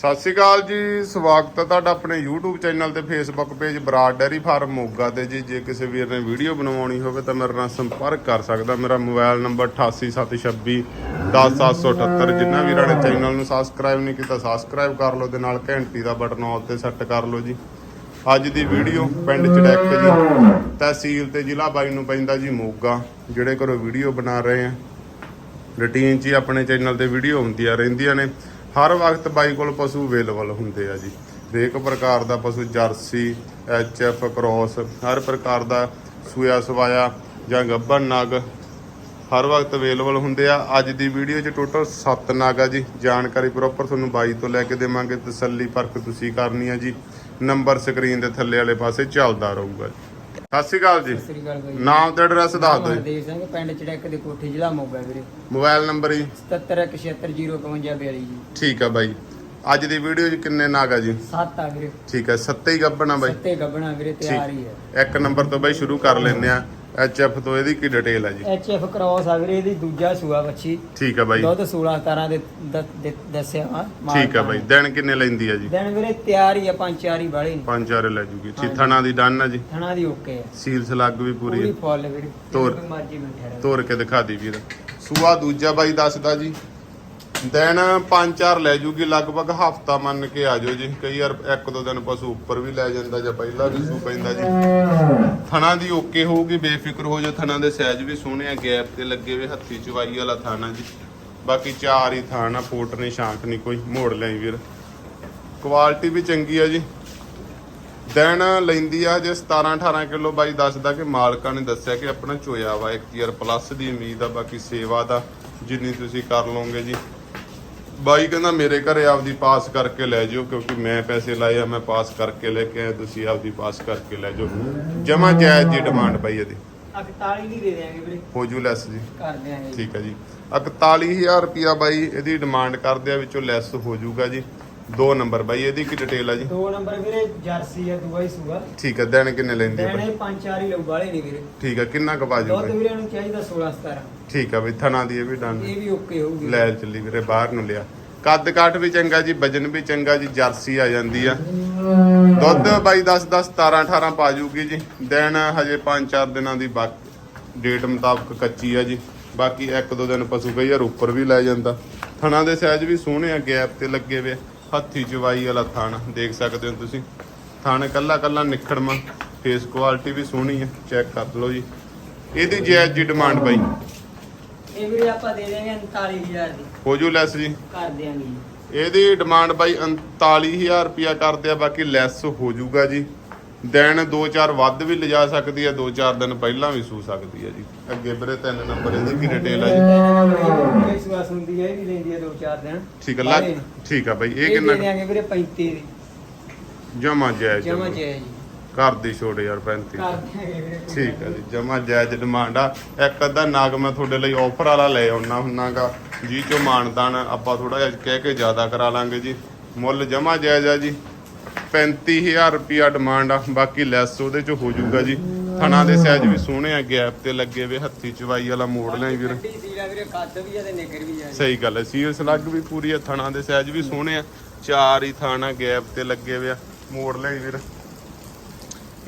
ਸਤਿ ਸ਼੍ਰੀ ਅਕਾਲ ਜੀ, ਸਵਾਗਤ ਹੈ ਤੁਹਾਡਾ ਆਪਣੇ YouTube ਚੈਨਲ ਤੇ Facebook page Brar dairy farm Moga ਤੇ ਜੀ। ਜੇ ਕਿਸੇ ਵੀਰ ਨੇ ਵੀਡੀਓ ਬਣਵਾਉਣੀ ਹੋਵੇ ਤਾਂ ਮੇਰੇ ਨਾਲ ਸੰਪਰਕ ਕਰ ਸਕਦਾ। ਮੇਰਾ ਮੋਬਾਈਲ ਨੰਬਰ 8876 10778 ਜਿੰਨਾ ਵੀਰਾਂ ਨੇ ਚੈਨਲ ਨੂੰ ਸਬਸਕ੍ਰਾਈਬ ਨਹੀਂ ਕੀਤਾ ਸਬਸਕ੍ਰਾਈਬ ਕਰ ਲਓ ਤੇ ਨਾਲ ਘੰਟੀ ਦਾ ਬਟਨ ਆਲ ਤੇ ਸੈੱਟ ਕਰ ਲਓ ਜੀ। ਅੱਜ ਦੀ ਵੀਡੀਓ ਪਿੰਡ ਚੜੈਕ ਜੀ। ਤਹਿਸੀਲ ਤੇ ਜ਼ਿਲ੍ਹਾ ਬਾਈ ਨੂੰ ਪੈਂਦਾ ਜੀ ਮੋਗਾ, ਜਿਹੜੇ ਘਰੋਂ ਵੀਡੀਓ ਬਣਾ ਰਹੇ ਆ। ਰੂਟੀਨ 'ਚ ਹੀ ਆਪਣੇ ਚੈਨਲ ਤੇ ਵੀਡੀਓ ਹੁੰਦੀਆਂ ਰਹਿੰਦੀਆਂ ਨੇ। ਹਰ ਵਕਤ ਬਾਈ ਕੋਲ ਪਸ਼ੂ ਅਵੇਲੇਬਲ ਹੁੰਦੇ ਆ ਜੀ। ਹਰੇਕ ਪ੍ਰਕਾਰ ਦਾ ਪਸ਼ੂ ਜਰਸੀ ਐਚ ਐਫ ਕ੍ਰੋਸ, ਹਰ ਪ੍ਰਕਾਰ ਦਾ ਸੂਆ ਸਵਾਇਆ ਜਾਂ ਗੱਭਣ ਨਗ ਹਰ ਵਕਤ ਅਵੇਲੇਬਲ ਹੁੰਦੇ ਆ। ਅੱਜ ਦੀ ਵੀਡੀਓ 'ਚ ਟੋਟਲ 7 ਨਗ ਆ ਜੀ। ਜਾਣਕਾਰੀ ਪ੍ਰੋਪਰ ਤੁਹਾਨੂੰ ਬਾਈ ਤੋਂ ਲੈ ਕੇ ਦੇਵਾਂਗੇ। ਤਸੱਲੀ ਪਰਖ ਤੁਸੀਂ ਕਰਨੀ ਆ ਜੀ। ਨੰਬਰ ਸਕਰੀਨ ਦੇ ਥੱਲੇ ਵਾਲੇ ਪਾਸੇ ਚੱਲਦਾ ਰਹੂਗਾ ਜੀ। ਸਤਿ ਸ਼੍ਰੀ ਅਕਾਲ ਜੀ। ਸ੍ਰੀ ਅਕਾਲ ਬਾਈ ਨਾਮ ਤੇ ਐਡਰੈਸ ਦੱਸ ਦਿਓ ਜੀ। ਮਨਦੀਪ ਸਿੰਘ ਪਿੰਡ ਚੜੈਕ ਦੇ ਕੋਠੀ ਜ਼ਿਲ੍ਹਾ ਮੋਗਾ ਵੀਰੇ। ਮੋਬਾਈਲ ਨੰਬਰ ਜੀ। 77167052 ਜੀ। ਠੀਕ ਆ ਬਾਈ। ਅੱਜ ਦੀ ਵੀਡੀਓ 'ਚ ਕਿੰਨੇ ਨਾਗ ਆ ਜੀ? ਸੱਤ ਆ ਵੀਰੇ। ਠੀਕ ਹੈ ਸੱਤੇ ਹੀ ਗੱਬਣਾ ਬਾਈ। ਸੱਤੇ ਗੱਬਣਾ ਵੀਰੇ ਤਿਆਰ ਹੀ ਹੈ ਇੱਕ ਨੰਬਰ ਤੋਂ ਬਾਈ ਸ਼ੁਰੂ ਕਰ ਲੈਂਦੇ ਆ। ਐਚ ਐਫ ਤੋਂ ਇਹਦੀ ਕੀ ਡਿਟੇਲ ਆ ਜੀ? ਐਚ ਐਫ ਕ੍ਰੋਸ ਆ ਵੀਰੇ ਇਹਦੀ ਦੂਜਾ ਸੂਆ ਬੱਚੀ ਠੀਕ ਆ ਬਾਈ। ਦੁੱਧ 16 17 ਦੇ ਦੱਸਿਆ ਵਾ ਠੀਕ ਆ ਬਾਈ। ਦਿਨ ਕਿੰਨੇ ਲੈਂਦੀ ਆ ਜੀ? ਦਿਨ ਵੀਰੇ ਤਿਆਰ ਹੀ ਆ ਪੰਜ ਚਾਰ ਹੀ ਵਾਲੇ। ਨੇ ਪੰਜ ਚਾਰੇ ਲੈ ਜੂਗੀ। ਹਾਂਜੀ। ਥਣਾ ਦੀ ਡਨ ਆ ਜੀ? ਥਣਾ ਦੀ ਓਕੇ ਹੈ ਸੀਲ ਸਲੱਗ ਵੀ ਪੂਰੀ ਪੂਰੀ ਆ। ਫੁੱਲ ਵੀਰੇ ਮਰਜ਼ੀ ਤੋਰ ਕੇ ਦਿਖਾ ਦੀ ਵੀਰ। ਸੂਆ ਦੂਜਾ ਬਾਈ ਦੱਸਦਾ ਜੀ। ਦਿਨ ਪੰਜ ਚਾਰ ਲੈ ਜੂਗੀ, ਲਗਭਗ ਹਫਤਾ ਮੰਨ ਕੇ ਆ ਜਾਓ ਜੀ। ਕਈ ਵਾਰ ਇੱਕ ਦੋ ਦਿਨ ਪਸ਼ੂ ਉੱਪਰ ਵੀ ਲੈ ਜਾਂਦਾ ਜਾਂ ਪਹਿਲਾਂ ਵੀ ਸੂ ਪੈਂਦਾ ਜੀ। ਥਣਾ ਦੀ ਓਕੇ ਹੋਊਗੀ, ਬੇਫਿਕਰ ਹੋ ਜਾ ਥਣਾ ਦੇ ਸਾਈਜ਼ ਵੀ ਸੋਹਣੇ ਆ ਗੈਪ ਤੇ ਲੱਗੇ ਹੋਏ ਹੱਥੀ ਚਵਾਈ ਵਾਲਾ ਥਾਣਾ ਜੀ। ਬਾਕੀ ਚਾਰ ਹੀ ਥਾਣਾ ਫੋਟ ਨਹੀਂ ਸ਼ਾਂਤ ਨਹੀਂ ਕੋਈ। ਮੋੜ ਲੈ ਵੀਰ। ਕੁਆਲਿਟੀ ਵੀ ਚੰਗੀ ਆ ਜੀ। ਦਿਨ ਲੈਂਦੀ ਆ ਜੇ 17 18 ਕਿਲੋ ਬਾਈ ਦੱਸਦਾ ਕਿ ਮਾਲਕਾਂ ਨੇ ਦੱਸਿਆ ਕਿ ਆਪਣਾ ਚੋਇਆ ਵਾ, ਇੱਕ ਈਅਰ ਪਲੱਸ ਦੀ ਉਮੀਦ ਆ, ਬਾਕੀ ਸੇਵਾ ਦਾ ਜਿੰਨੀ ਤੁਸੀਂ ਕਰ ਲਓਗੇ ਜੀ। ਬਾਈ ਕਹਿੰਦਾ ਮੇਰੇ ਘਰੇ ਆਪਦੀ ਪਾਸ ਕਰਕੇ ਲੈ ਜਾਓ ਕਿਉਂਕਿ ਮੈਂ ਪੈਸੇ ਲਾਏ ਆ ਮੈਂ ਪਾਸ ਕਰਕੇ ਲੈ ਕੇ ਆਇਆ ਤੁਸੀਂ ਆਪਦੀ ਪਾਸ ਕਰਕੇ ਲੈ ਜਾਓ। ਜਮਾ ਜਾਇਜ਼ ਜੀ ਡਿਮਾਂਡ ਬਾਈ ਇਹਦੀ। 41 ਦੀ ਦੇ ਦੇਾਂਗੇ ਵੀਰੇ। ਹੋ ਜੂ ਲੈਸ ਜੀ। ਕਰ ਦਿਆਂਗੇ। ਠੀਕ ਹੈ ਜੀ। 41000 ਰੁਪਿਆ ਬਾਈ ਇਹਦੀ ਡਿਮਾਂਡ ਕਰਦੇ ਆ ਵਿੱਚੋਂ ਲੈਸ ਹੋ ਜਾਊਗਾ ਜੀ। ਦੋ ਨੰਬਰ ਬਾਈ ਇਹਦੀ ਕੀ ਡਿਟੇਲ ਆ ਜੀ? ਦੋ ਨੰਬਰ ਵੀਰੇ ਜਰਸੀ ਆ ਦੂਆ ਹੀ ਸੂਆ। ਠੀਕ ਹੈ ਦਿਨ ਕਿੰਨੇ ਲੈਂਦੀ ਆ ਦੇਣੇ ਪੰਜ ਚਾਰ ਹੀ ਲਊ ਵਾਲੇ ਨਹੀਂ ਵੀਰੇ। ਠੀਕ ਹੈ ਕਿੰਨਾ ਕੁ ਬਾਜੂ ਦੁੱਧ ਵੀਰੇ ਨੂੰ ਚਾਹੀਦਾ 16 17 ਠੀਕ ਆ ਬਈ ਥਣਾ ਦੀ ਇਹ ਵੀ ਡਨ ਇਹ ਵੀ ਓਕੇ ਹੋਊਗੀ। ਲੈ ਚੱਲੀ ਵੀਰੇ ਬਾਹਰ ਨੂੰ ਲਿਆ। ਕੱਦ ਕਾਠ ਵੀ ਚੰਗਾ ਜੀ, ਵਜਨ ਵੀ ਚੰਗਾ ਜੀ, ਜਰਸੀ ਆ ਜਾਂਦੀ ਆ। ਦੁੱਧ ਬਾਈ 10 10 17 18 ਪਾ ਜੂਗੀ ਜੀ। ਦਿਨ ਹਜੇ 5-4 ਦਿਨਾਂ ਦੀ ਬਾਕੀ ਡੇਟ ਮੁਤਾਬਕ ਕੱਚੀ ਆ ਜੀ। ਬਾਕੀ ਇੱਕ ਦੋ ਦਿਨ ਪਸ਼ੂ ਕਈ ਯਾਰ ਉੱਪਰ ਵੀ ਲੈ ਜਾਂਦਾ। ਥਣਾ ਦੇ ਸਾਈਜ਼ ਵੀ ਸੋਹਣੇ ਆ, ਗੈਪ ਤੇ ਲੱਗੇ ਵੇ ਹੱਥੀ ਚਵਾਈ ਵਾਲਾ ਥਣ, ਦੇਖ ਸਕਦੇ ਹੋ ਤੁਸੀਂ। ਥਣ ਕੱਲਾ ਕੱਲਾ ਨਿਖੜਮਾ ਫੇਸ ਕੁਆਲਿਟੀ ਵੀ ਸੋਹਣੀ ਆ। ਚੈੱਕ ਕਰ ਲਓ ਜੀ। ਇਹਦੀ ਜਾਇਜ਼ ਜੀ ਡਿਮਾਂਡ ਬਾਈ। ਇਹ ਵੀਰੇ ਆਪਾਂ ਦੇ ਦੇਵਾਂਗੇ 39000 ਦੀ। ਹੋ ਜੂ ਲੈਸ ਜੀ। ਕਰ ਦਿਆਂਗੇ ਜੀ। ਇਹਦੀ ਡਿਮਾਂਡ ਬਾਈ 39000 ਰੁਪਿਆ ਕਰਦੇ ਆ ਬਾਕੀ ਲੈਸ ਹੋ ਜਾਊਗਾ ਜੀ। ਦਿਨ 2-4 ਵੱਧ ਵੀ ਲਿਜਾ ਸਕਦੀ ਹੈ 2-4 ਦਿਨ ਪਹਿਲਾਂ ਵੀ ਸੂ ਸਕਦੀ ਹੈ ਜੀ। ਅੱਗੇ ਵੀਰੇ ਤਿੰਨ ਨੰਬਰ ਇਹਦੀ ਕੀ ਡਿਟੇਲ ਆ ਜੀ? ਇਹ ਸੁਆਸ ਹੁੰਦੀ ਹੈ ਇਹ ਵੀ ਲੈਂਦੀ ਹੈ ਦੋ ਚਾਰ ਦਿਨ। ਠੀਕ ਹੈ। ਲੱਗ ਠੀਕ ਆ ਬਾਈ ਇਹ ਇਹ ਕਿੰਨਾ ਦੇ ਦਿਆਂਗੇ ਵੀਰੇ 35 ਦੀ ਜਮਾ ਜਾਇਜ਼ ਜਮਾ ਜੀ ਘਰ ਦੀ ਛੋੜ ਯਾਰ 35 ਕਰ ਦਿਆਂਗੇ ਵੀਰੇ। ਠੀਕ ਹੈ ਜੀ ਜਮਾ ਜਾਇਜ਼ ਡਿਮਾਂਡ ਆ। ਇੱਕ ਅੱਧਾ ਨਾਗ ਮੈਂ ਤੁਹਾਡੇ ਲਈ ਆਫਰ ਵਾਲਾ ਲੈ ਆਉਣਾ ਹੁੰਨਾਗਾ। ਜੀ ਚੋ ਮਾਨਦਾਨ ਆਪਾਂ ਥੋੜਾ ਜਿਹਾ ਕਹਿ ਕੇ ਜ਼ਿਆਦਾ ਕਰਾ ਲਾਂਗੇ ਜੀ। ਮੁੱਲ ਜਮਾ ਜਾਇਜ਼ ਆ ਜੀ। 35000 ਰੁਪਿਆ ਡਿਮਾਂਡ ਆ ਬਾਕੀ ਲੈਸ ਉਹਦੇ ਚ ਹੋ ਜਾਊਗਾ ਜੀ। ਥਣਾ ਦੇ ਸਾਈਜ਼ ਵੀ ਸੋਹਣੇ ਆ ਗੈਪ ਤੇ ਲੱਗੇ ਵੇ ਹੱਥੀ ਚਵਾਈ ਵਾਲਾ ਮੋੜ ਲਿਆ ਵੀਰ। ਸਹੀ ਗੱਲ ਹੈ ਸੀਰੀਅਸ ਲੱਗ ਵੀ ਪੂਰੀ ਆ ਥਣਾ ਦੇ ਸਾਈਜ਼ ਵੀ ਸੋਹਣੇ ਆ। ਚਾਰ ਹੀ ਥਾਣਾ ਗੈਪ ਤੇ ਲੱਗੇ ਵੇ ਆ ਮੋੜ ਲਿਆ ਵੀਰ।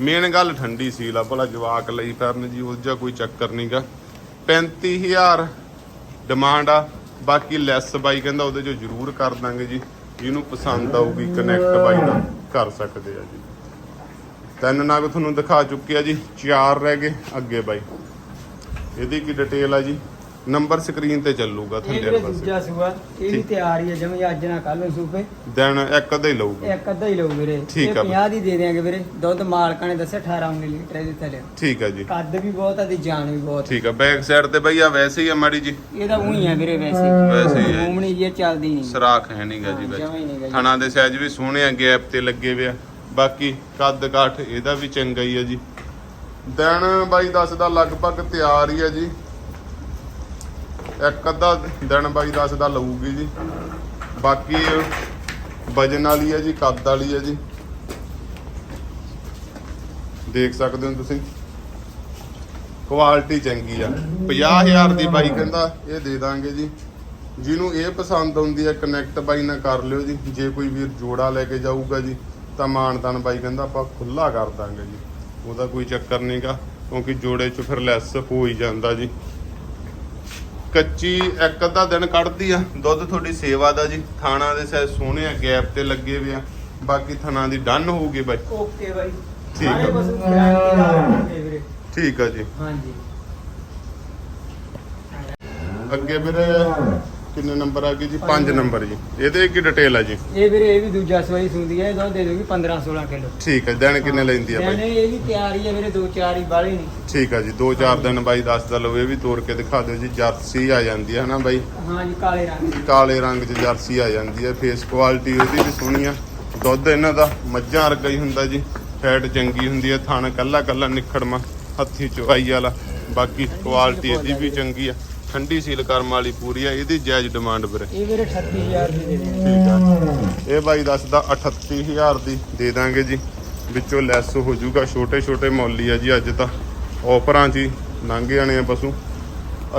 ਮੇਨ ਗੱਲ ਠੰਡੀ ਸੀਲ ਆ ਭਲਾ ਜਵਾਕ ਲਈ ਫਿਰਨ ਜੀ ਉਹ ਜਿਹਾ ਕੋਈ ਚੱਕਰ ਨਹੀਂਗਾ 35000 ਡਿਮਾਂਡ ਆ, ਬਾਕੀ ਲੈਸ ਬਾਈ ਕਹਿੰਦਾ ਉਹਦੇ ਚੋਂ ਜ਼ਰੂਰ ਕਰ ਦਾਂਗੇ ਜੀ। ਜਿਹਨੂੰ ਪਸੰਦ ਆਊਗੀ ਕਨੈਕਟ ਬਾਈ ਨਾਲ ਕਰ ਸਕਦੇ ਆ ਜੀ। ਤਿੰਨ ਨਾਗ ਤੁਹਾਨੂੰ ਦਿਖਾ ਚੁੱਕੇ ਆ ਜੀ, ਚਾਰ ਰਹਿ ਗਏ, ਅੱਗੇ ਬਾਈ ਇਹਦੀ ਕੀ ਡਿਟੇਲ ਆ ਜੀ? ਨੰਬਰ ਸਕਰੀਨ ਤੇ ਚੱਲੂਗਾ ਇਹ ਥੱਲੇ ਪਾਸੇ ਦੂਜਾ ਸੂਆ ਇਹ ਵੀ ਠੀਕ। ਤਿਆਰ ਹੀ ਹੈ ਜਿਵੇਂ ਅੱਜ ਨਾ ਕੱਲ ਨੂੰ ਸੂਪੇ। ਦਿਨ ਇੱਕ ਅੱਧਾ ਹੀ ਲਊਗਾ। ਇੱਕ ਅੱਧਾ ਹੀ ਲਊ ਵੀਰੇ। ਠੀਕ ਇਹ ਆ ਬਈ। 50 ਦੀ ਦੇ ਦਿਆਂਗੇ ਵੀਰੇ। ਦੁੱਧ ਮਾਲਕਾਂ ਨੇ ਦੱਸਿਆ 18 19 ਲੀਟਰ ਇਹਦੇ ਥੱਲੇ। ਠੀਕ ਆ ਜੀ। ਕੱਦ ਵੀ ਬਹੁਤ ਆ ਤੇ ਜਾਨ ਵੀ ਬਹੁਤ। ਠੀਕ ਆ ਬੈਕ ਸਾਈਡ ਤੇ ਬਈ ਆ ਵੈਸੇ ਹੀ ਆ ਮਾੜੀ ਜੀ। ਇਹਦਾ ਉਹੀ ਆ ਵੀਰੇ ਵੈਸੇ। ਵੈਸੇ ਹੀ ਹੈ। ਮੂਮਣੀ ਜੀ ਇਹ ਚੱਲਦੀ ਨਹੀਂ। ਸਰਾਖ ਹੈ ਨਹੀਂਗਾ ਜੀ ਹਾਂ, ਜਮਾਂ ਹੀ ਨੀਗਾ ਵਿੱਚ ਜੀ। ਥਣਾ ਦੇ ਸਾਈਜ਼ ਵੀ ਸੋਹਣੇ ਆ ਗੈਪ ਤੇ ਲੱਗੇ ਵੇ ਆ। ਬਾਕੀ ਕੱਦ ਕਾਠ ਇਹਦਾ ਵੀ ਚੰਗਾ ਹੀ ਆ ਜੀ। ਦਿਨ ਬਾਈ ਦੱਸਦਾ ਲਗਭਗ ਤਿਆਰ ਹੀ ਆ ਜੀ। ਇੱਕ ਅੱਧਾ ਦਿਨ ਬਾਈ ਦੱਸਦਾ ਲਊਗੀ ਜੀ। ਬਾਕੀ ਵਜਨ ਵਾਲੀ ਹੈ ਜੀ, ਕੱਦ ਵਾਲੀ ਹੈ ਜੀ। ਦੇਖ ਸਕਦੇ ਹੋ ਤੁਸੀਂ। ਕੁਆਲਿਟੀ ਚੰਗੀ ਆ। 50000 ਦੀ ਬਾਈ ਕਹਿੰਦਾ, ਇਹ ਦੇ ਦਾਂਗੇ ਜੀ। ਜਿਹਨੂੰ ਇਹ ਪਸੰਦ ਆਉਂਦੀ ਹੈ ਕਨੈਕਟ ਬਾਈ ਨਾਲ ਕਰ ਲਿਓ ਜੀ। ਜੇ ਕੋਈ ਵੀਰ ਜੋੜਾ ਲੈ ਕੇ ਜਾਊਗਾ ਜੀ, ਤਾਂ ਮਾਨਤਾਨ ਬਾਈ ਕਹਿੰਦਾ, ਆਪਾਂ ਖੁੱਲਾ ਕਰ ਦਾਂਗੇ ਜੀ। ਉਹਦਾ ਕੋਈ ਚੱਕਰ ਨਹੀਂਗਾ ਕਿਉਂਕਿ ਜੋੜੇ 'ਚ ਫਿਰ ਲੈਸ ਹੋ ਹੀ ਜਾਂਦਾ ਜੀ। ਕੱਚੀ ਇੱਕ ਅੱਧਾ ਦਿਨ ਕੱਢਦੀ ਆ। ਦੁੱਧ ਤੁਹਾਡੀ ਸੇਵਾ ਦਾ ਜੀ। ਥਾਣਾ ਦੇ ਸਹਿ ਸੋਹਣੇ ਆ ਗੈਪ ਤੇ ਲੱਗੇ ਹੋਏ ਆ। ਬਾਕੀ ਥਣਾ ਦੀ ਡਨ ਹੋਊਗੀ ਬਾਈ। ਓਕੇ ਬਾਈ। ਆ। ਠੀਕ ਆ ਜੀ। ਹਾਂਜੀ। ਅੱਗੇ ਵੀਰੇ ਕਿੰਨੇ ਨੰਬਰ ਆ ਗਏ ਜੀ? 5 ਨੰਬਰ ਜੀ। ਇਹਦੇ ਕੀ ਡਿਟੇਲ ਆ ਜੀ। ਇਹ ਵੀਰੇ ਇਹ ਵੀ ਦੂਜਾ ਸਵਾਈ ਸੁੰਦੀ ਹੈ ਇਹ ਦੁੱਧ ਦੇ ਦੂਗੀ 15 16 ਕਿਲੋ। ਠੀਕ ਹੈ ਦਿਨ ਕਿੰਨੇ ਲੈਂਦੀ ਆ ਬਾਈ? ਇਹ ਵੀ ਤਿਆਰ ਹੀ ਹੈ ਵੀਰੇ ਦੋ ਚਾਰ ਹੀ ਬਾਲੇ ਨਹੀਂ ਠੀਕ ਆ ਜੀ 2-4 ਦਿਨ ਬਾਈ ਦੱਸਦਾ ਲਓ ਇਹ ਵੀ ਤੋੜ ਕੇ ਦਿਖਾ ਦਿਓ ਜੀ ਜਰਸੀ ਆ ਜਾਂਦੀ ਹੈ ਹਨਾ ਬਾਈ? ਹਾਂਜੀ ਕਾਲੇ ਰੰਗ ਦੀ। ਕਾਲੇ ਰੰਗ 'ਚ ਜਰਸੀ ਆ ਜਾਂਦੀ ਹੈ ਫੇਸ ਕੁਆਲਿਟੀ ਉਹਦੀ ਵੀ ਸੋਹਣੀ ਆ। ਦੁੱਧ ਇਹਨਾਂ ਦਾ ਮੱਝਾਂ ਵਰਗਾ ਹੀ ਹੁੰਦਾ ਜੀ ਫੈਟ ਚੰਗੀ ਹੁੰਦੀ ਹੈ ਥਣ ਕੱਲਾ ਕੱਲਾ ਨਿਖੜਮਾ ਹੱਥੀ ਚੁਆਈ ਵਾਲਾ ਬਾਕੀ ਕੁਆਲਿਟੀ ਇਹਦੀ ਵੀ ਚੰਗੀ ਆ। ਠੰਡੀ ਸੀਲ ਕਰਮ ਵਾਲੀ ਪੂਰੀ ਆ ਇਹਦੀ ਜਾਇਜ਼ ਡਿਮਾਂਡ ਵੀਰੇ। ਇਹ ਵੀਰੇ 38000 ਦੀ ਦੇ ਦੇ ਠੀਕ ਆ। ਇਹ ਬਾਈ ਦੱਸਦਾ 38000 ਦੀ ਦੇ ਦਾਂਗੇ ਜੀ। ਵਿੱਚੋਂ ਲੈਸ ਹੋ ਜਾਊਗਾ ਛੋਟੇ ਛੋਟੇ ਮੌਲੀ ਆ ਜੀ ਅੱਜ ਤਾਂ। ਆਫਰਾਂ 'ਚ ਹੀ ਲੰਘ ਜਾਣੇ ਆ ਪਸ਼ੂ।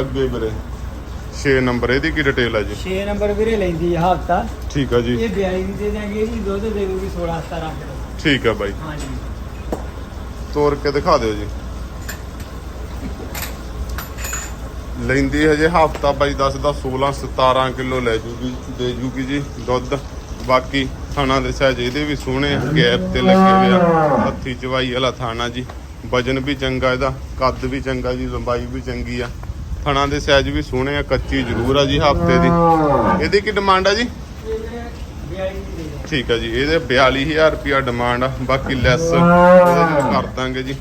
ਅੱਗੇ ਵੀਰੇ 6 ਨੰਬਰ ਇਹਦੀ ਕੀ ਡਿਟੇਲ ਆ ਜੀ? 6 ਨੰਬਰ ਵੀਰੇ ਲੈਂਦੀ ਹੈ ਹਫਤਾ। ਠੀਕ ਆ ਜੀ। ਇਹ 42 ਦੀ ਦੇ ਦਾਂਗੇ ਇਹ ਵੀ ਦੁੱਧ ਦੇ ਦੂਗੀ 16 17 ਕਿਲੋ। ਠੀਕ ਆ ਬਾਈ। ਹਾਂਜੀ। ਤੋੜ ਕੇ ਦਿਖਾ ਦਿਓ ਜੀ। ਲੈਂਦੀ ਹਜੇ, ਹਫਤਾ ਬਾਈ ਦੱਸਦਾ 16 17 ਕਿਲੋ ਲੈ ਜੂਗੀ, ਦੇ ਜੂਗੀ ਜੀ ਦੁੱਧ। ਬਾਕੀ ਥਾਣਾ ਦੇ ਸਹਿਜ ਇਹਦੇ ਵੀ ਸੋਹਣੇ ਗੈਪ ਤੇ ਲੱਗੇ ਹੋਏ ਆ, ਹੱਥੀ ਚਵਾਈ ਵਾਲਾ ਥਾਣਾ ਜੀ। ਵਜਨ ਵੀ ਚੰਗਾ ਇਹਦਾ, ਕੱਦ ਵੀ ਚੰਗਾ ਜੀ, ਲੰਬਾਈ ਵੀ ਚੰਗੀ ਆ। ਥਾਣਾ ਦੇ ਸਹਿਜ ਵੀ ਸੋਹਣੇ ਆ, ਕੱਚੀ ਜ਼ਰੂਰ ਆ ਜੀ ਹਫ਼ਤੇ ਦੀ। ਇਹਦੀ ਕੀ ਡਿਮਾਂਡ ਆ ਜੀ? ਠੀਕ ਆ ਜੀ, ਇਹਦੇ 42000 ਰੁਪਿਆ ਡਿਮਾਂਡ ਆ, ਬਾਕੀ ਲੈਸ ਕਰ ਦਾਂਗੇ ਜੀ।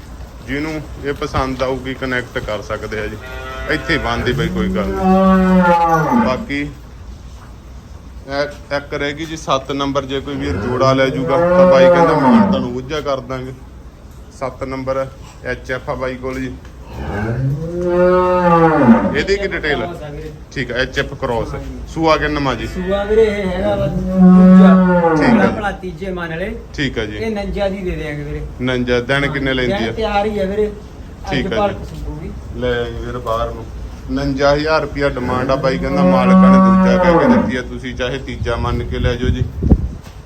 ਜਿਹਨੂੰ ਇਹ ਪਸੰਦ ਆਊਗੀ ਕਨੈਕਟ ਕਰ ਸਕਦੇ ਆ ਜੀ। ਇੱਥੇ ਬੰਦੀ ਬਈ ਕੋਈ ਗੱਲ ਨਹੀਂ ਬਾਕੀ ਇੱਕ ਰਹਿ ਗਈ ਜੀ 7 ਨੰਬਰ ਜੇ ਕੋਈ ਵੀਰ ਜੋੜਾ ਲੈ ਜੂਗਾ ਤਾਂ ਬਾਈ ਕਹਿੰਦਾ ਮਾਨ ਤੁਹਾਨੂੰ ਉੱਜਾ ਕਰ ਦਾਂਗੇ। 7 ਨੰਬਰ ਐਚ ਐਫ ਆ ਬਾਈ ਕੋਲ ਜੀ। ਇਹਦੀ ਕੀ ਡਿਟੇਲ ਹੈ। ਠੀਕ ਹੈ ਐਚ ਐਫ ਕ੍ਰੋਸ ਸੂਆ ਕਿੰਨਾ ਜੀ? ਸੂਆ ਵੀਰੇ ਇਹ ਹੈਗਾ ਵਾ ਦੂਜਾ। ਠੀਕ ਹੈ। ਆਪਣਾ ਤੀਜੇ ਮੰਨ ਲੈ ਠੀਕ ਹੈ ਜੀ। ਇਹ ਨੰਜਾ ਦੀ ਦੇ ਦੇਾਂਗੇ ਵੀਰੇ। ਨੰਜਾ ਦਿਨ ਕਿੰਨੇ ਲੈਂਦੀ ਆ? ਤਿਆਰ ਹੀ ਹੈ ਵੀਰੇ। ਠੀਕ ਹੈ ਜੀ। ਲੈ ਵੀਰ ਬਾਹਰ ਨੂੰ। 59000 ਰੁਪਿਆ ਡਿਮਾਂਡ ਆ ਬਾਈ ਕਹਿੰਦਾ ਮਾਲਕਾਂ ਨੇ ਦੂਜਾ ਕਹਿ ਕੇ ਦਿੱਤੀ ਆ ਤੁਸੀਂ ਚਾਹੇ ਤੀਜਾ ਮੰਨ ਕੇ ਲੈ ਜਾਓ ਜੀ।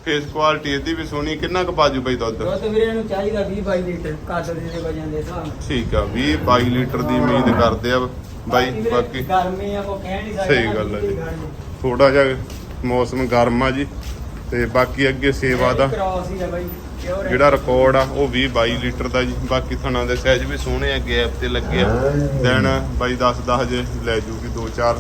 ਫੇਸ ਕੁਆਲਿਟੀ ਇਹਦੀ ਵੀ ਸੋਹਣੀ ਕਿੰਨਾ ਕੁ ਬਾਜੂ ਬਾਈ ਦੁੱਧ? ਦੁੱਧ ਵੀਰੇ ਇਹਨੂੰ ਚਾਹੀਦਾ 20 22 ਲੀਟਰ ਕਾਦਰ ਦੇ ਵਜਨ ਦੇ ਹਿਸਾਬ ਨਾਲ। ਠੀਕ ਆ 20 22 ਲੀਟਰ ਦੀ ਉਮੀਦ ਕਰਦੇ ਆ ਬਾਈ ਵੀਰੇ ਬਾਕੀ। ਗਰਮੀ ਆ ਕੋ ਕਹਿ ਨਹੀਂ ਸਕਦੇ ਸਹੀ ਗੱਲ ਹੈ ਜੀ। ਥੋੜਾ ਜਿਹਾ ਮੌਸਮ ਗਰਮ ਆ ਜੀ ਤੇ ਬਾਕੀ ਅੱਗੇ ਸੇਵਾ ਦਾ। ਕ੍ਰਾਸ ਹੀ ਆ ਬਾਈ। ਜਿਹੜਾ ਰਿਕਾਰਡ ਆ, ਉਹ 20 22 ਲੀਟਰ ਦਾ ਜੀ। ਬਾਕੀ ਥਣਾ ਦੇ ਸਾਈਜ਼ ਵੀ ਸੋਹਣੇ ਆ, ਗੈਪ ਤੇ ਲੱਗੇ ਆ। ਦੈਨ ਬਾਈ 10 10 ਹਜੇ ਲੈ ਜੂਗੀ 2 4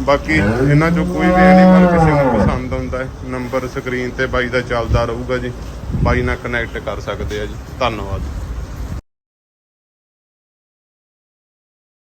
ਬਾਕੀ ਇਹਨਾਂ ਚੋਂ ਕੋਈ ਵੀ ਐਨੀਮਲ ਕਿਸੇ ਨੂੰ ਪਸੰਦ ਆਉਂਦਾ ਹੈ ਨੰਬਰ ਸਕਰੀਨ ਤੇ ਬਾਈ ਦਾ ਚੱਲਦਾ ਰਹੂਗਾ ਜੀ। ਬਾਈ ਨਾਲ ਕਨੈਕਟ ਕਰ ਸਕਦੇ ਆ ਜੀ। ਧੰਨਵਾਦ।